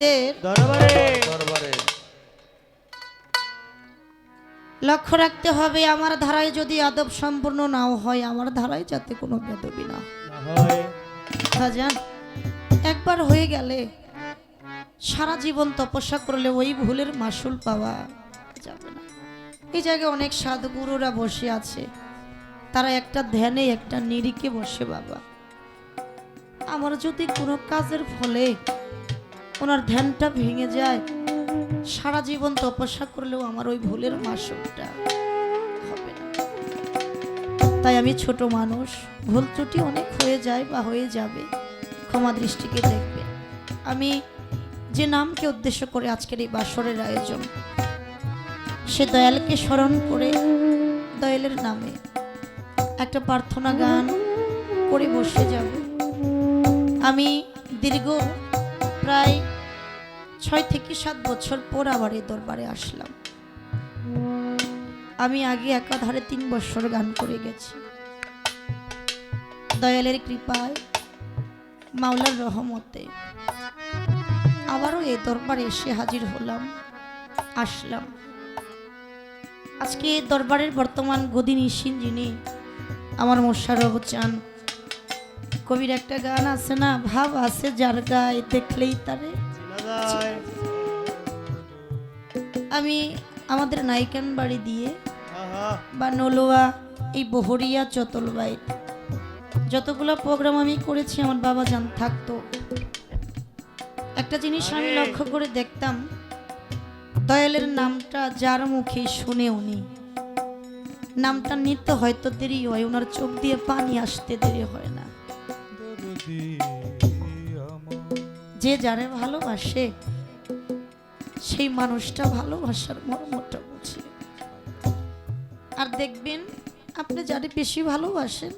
এর দরবারে। দরবারে। লক্ষ্য রাখতে হবে আমার ধারায় যদি আদব সম্পূর্ণ নাও হয় আমার ধারায় যাতে কোনো বেদবি না হয়। একবার হয়ে গেলে সারা জীবন তপস্যা করলে ওই ভুলের মাসুল পাওয়া যাবে না। এই জায়গায় অনেক সাধুগুরুরা বসে আছে। তারা একটা ধ্যানে একটা নিরিকে বসে বাবা। আমার যদি কোনো কাজের ফলে ওনার ধ্যানটা ভেঙে যায়। সারা জীবন তপস্যা করলেও আমার ওই ভুলের মাসুলটা হবে না। তাই আমি ছোট মানুষ, ভুল ত্রুটি অনেক হয়ে যায় বা হয়ে যাবে, ক্ষমা দৃষ্টিকে দেখবে। আমি যে নামকে উদ্দেশ্য করে আজকের এই বাসরের আয়োজন, সে দয়ালকে স্মরণ করে দয়ালের নামে একটা প্রার্থনা গান করে বসে যাব। আমি দীর্ঘ প্রায় ছয় থেকে সাত বছর পর আবার এই দরবারে আসলাম। আমি আগে একাধারে তিন বছর গান করে গেছি। দয়ালের কৃপায়, মাওলার রহমতে আবারও এই দরবারে এসে হাজির হলাম, আসলাম। আজকে দরবারের বর্তমান গদিন ইসিন যিনি, আমার মোশারফ চান কবির একটা গান আছে না ভাব আছে যার গায়ে দেখলেই তারে। আমি আমাদের নাইকান বাড়ি দিয়ে বা নলোয়া এই বহরিয়া চতলবাইত যতগুলো প্রোগ্রাম আমি করেছি আমার বাবা জান থাকতো। একটা জিনিস আমি লক্ষ্য করে দেখতাম দয়ালের নামটা যার মুখে শুনে উনি। নামটা নিতে হয়তো দেরি হয় ওনার চোখ দিয়ে পানি আসতে দেরি হয় না। যে যারে ভালোবাসে, সেই মানুষটা ভালোবাসার মর্মটা বুঝে। আর দেখবেন, আপনি যারে বেশি ভালোবাসেন,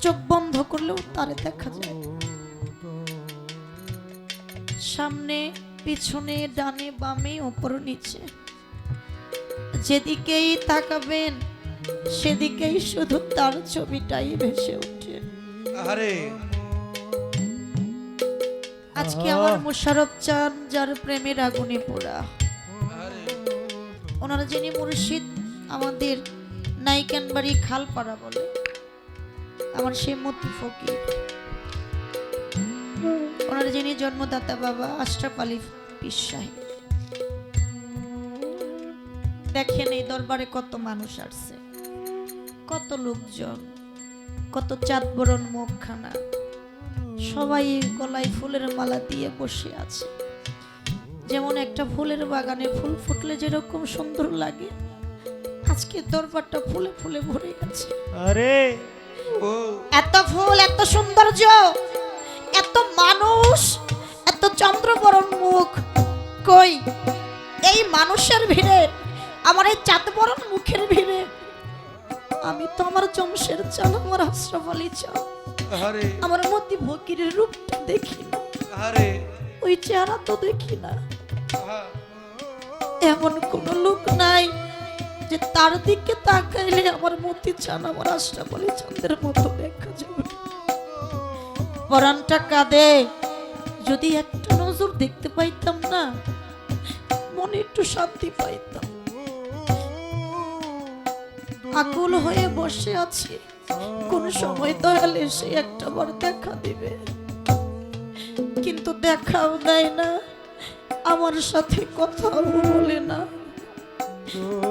চোখ বন্ধ করলেও তারে দেখা যায়। সামনে, পিছনে, ডানে, বামে, ওপর, নিচে। যেদিকেই তাকাবেন, সেদিকেই শুধু তার ছবিটাই ভেসে ওঠে। আরে আজকে আমার মোশারফ চান যার প্রেমের আগুনে পোড়া। ওনারা যিনি মুর্শিদ আমাদের নাইকান বাড়ি খালপাড়া বলে। আমার সে মতি ফকির। ওনার যিনি জন্মদাতা বাবা আশরাফ আলী সাহেব দেখেন এই দরবারে কত মানুষ আসছে। কত লোকজন কত চাঁদ বরণ মুখখানা। সবাই গলায় ফুলের মালা দিয়ে বসে আছে। যেমন একটা ফুলের বাগানে ফুল ফুটলে যেরকম সুন্দর লাগে আজকে দরবারটা ফুলে ফুলে ভরে গেছে। আরে ও। এত ফুল এত সৌন্দর্য এত মানুষ এত চন্দ্রবরণ মুখ। কই? এই মানুষের ভিড়ে আমার এই চাঁদবরণ মুখের ভিড়ে আমি তো আমার জমশের চাল আমার আশরাফ আলী চাল আরে আমার মধ্যে ফকিরের রূপটা দেখি আরে ওই চেহারা তো দেখি না। এমন কোন লোক নাই যে তার দিকে তাকাইলে আমার মতি চান আমার আশা বলে চাঁদের মতো দেখা যাবে। পরানটা কাঁদে। যদি একটা নজর দেখতে পাইতাম না মনে একটু শান্তি পাইতাম। আকুল হয়ে বসে আছি। কোন সময় দয়াল এসে একটা বার দেখা দিবে। কিন্তু দেখাও দেয় না, আমার সাথে কথাও বলে না।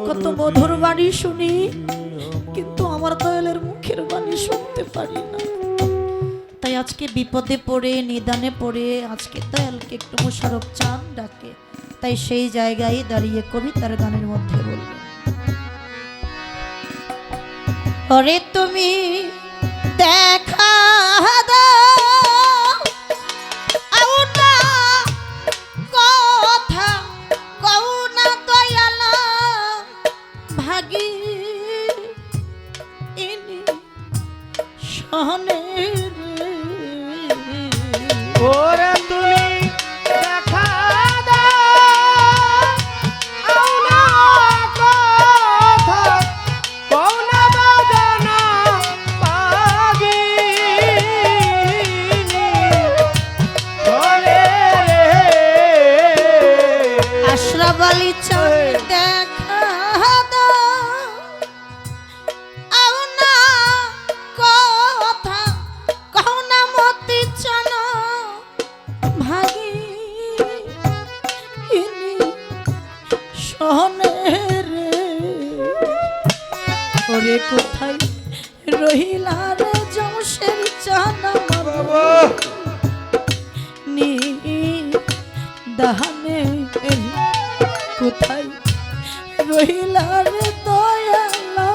কত মধুর বাণী শুনি, কিন্তু আমার দয়ালের মুখের বাণী শুনতে পারি না। তাই আজকে বিপদে পড়ে, নিদানে পড়ে, আজকে দয়ালকে একটু মোশারফ চান ডাকে। তাই সেই জায়গায় দাঁড়িয়ে কবিতার গানের মধ্যে ওরে তুমি দেখা অহনের ওরে কোথায় রহিলা রে জমশের চানা বাবা নি দাহানে কোথায় রহিলা রে দয়ালা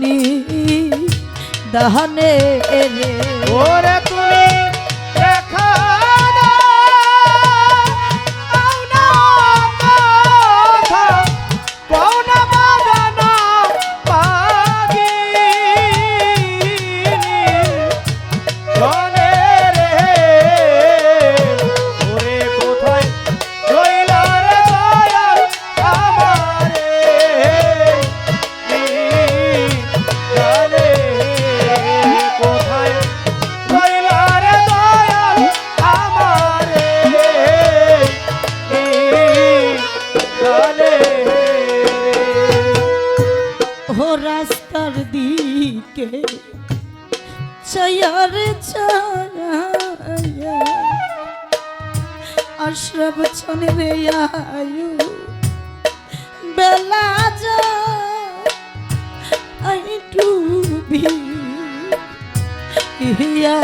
নি দাহানে রে। ওরে কোথায় চয়ার ছায়া আশ্রব রে আয়ু বেলা যু আই হিয়া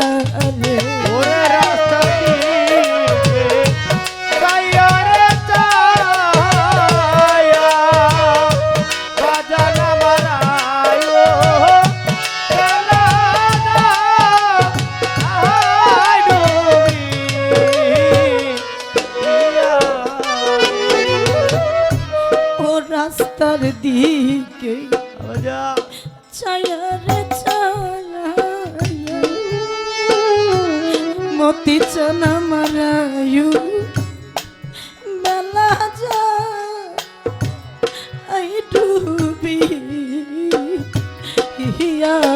呀。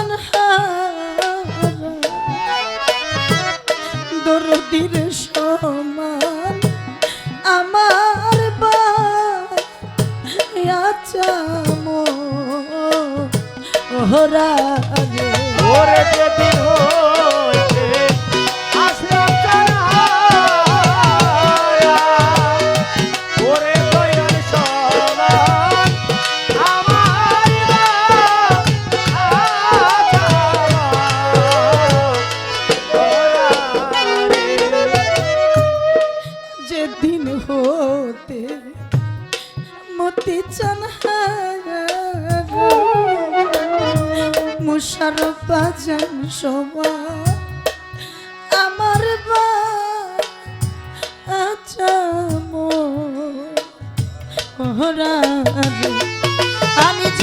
নদীর সমান? আমার বাচ্চা মোহরা ওরে হাতে মতি মুশারফ বাজান সবা আমার বা আমি চ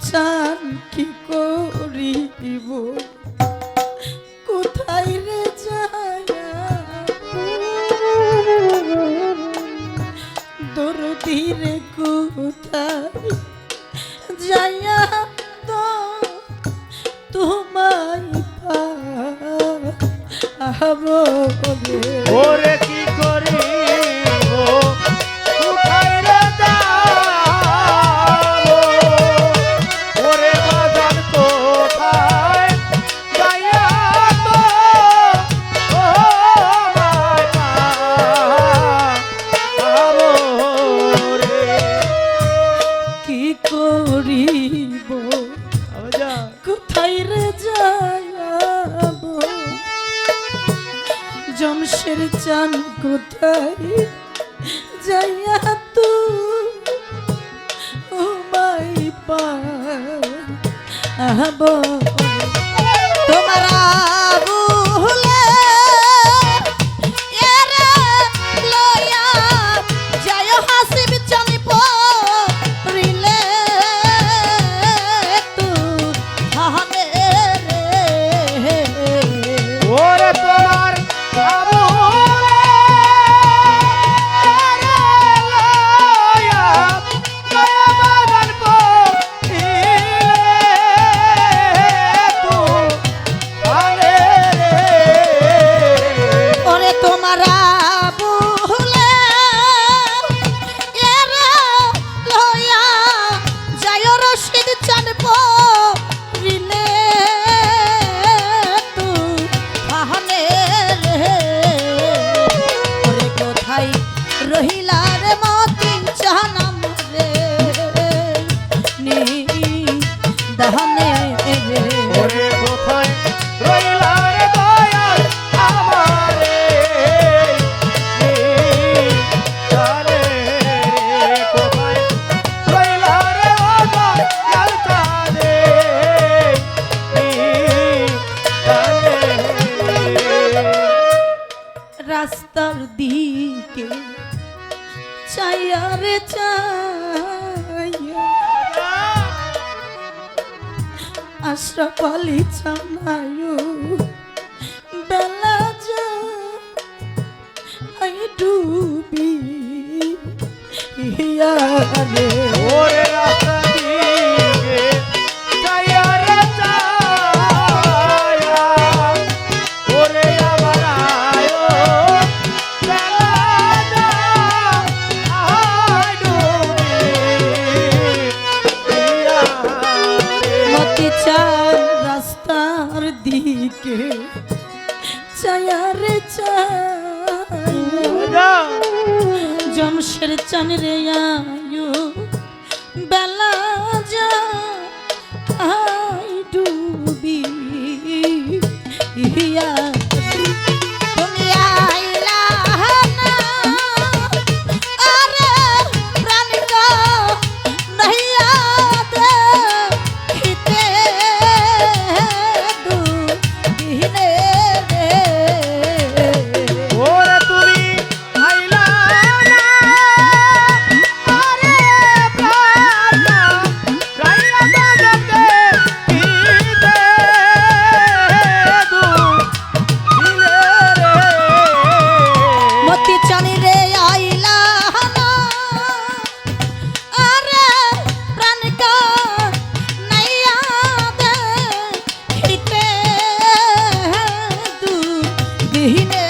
চান কি করিব? যাব दहम আশরাফ আলী চামায়ু বেলা যাই ডুবি। হিয়া দিকে চায়ার জমশের চান রে আয়ু বেলা যা আই ডুবি। ইয়া গতিহীনে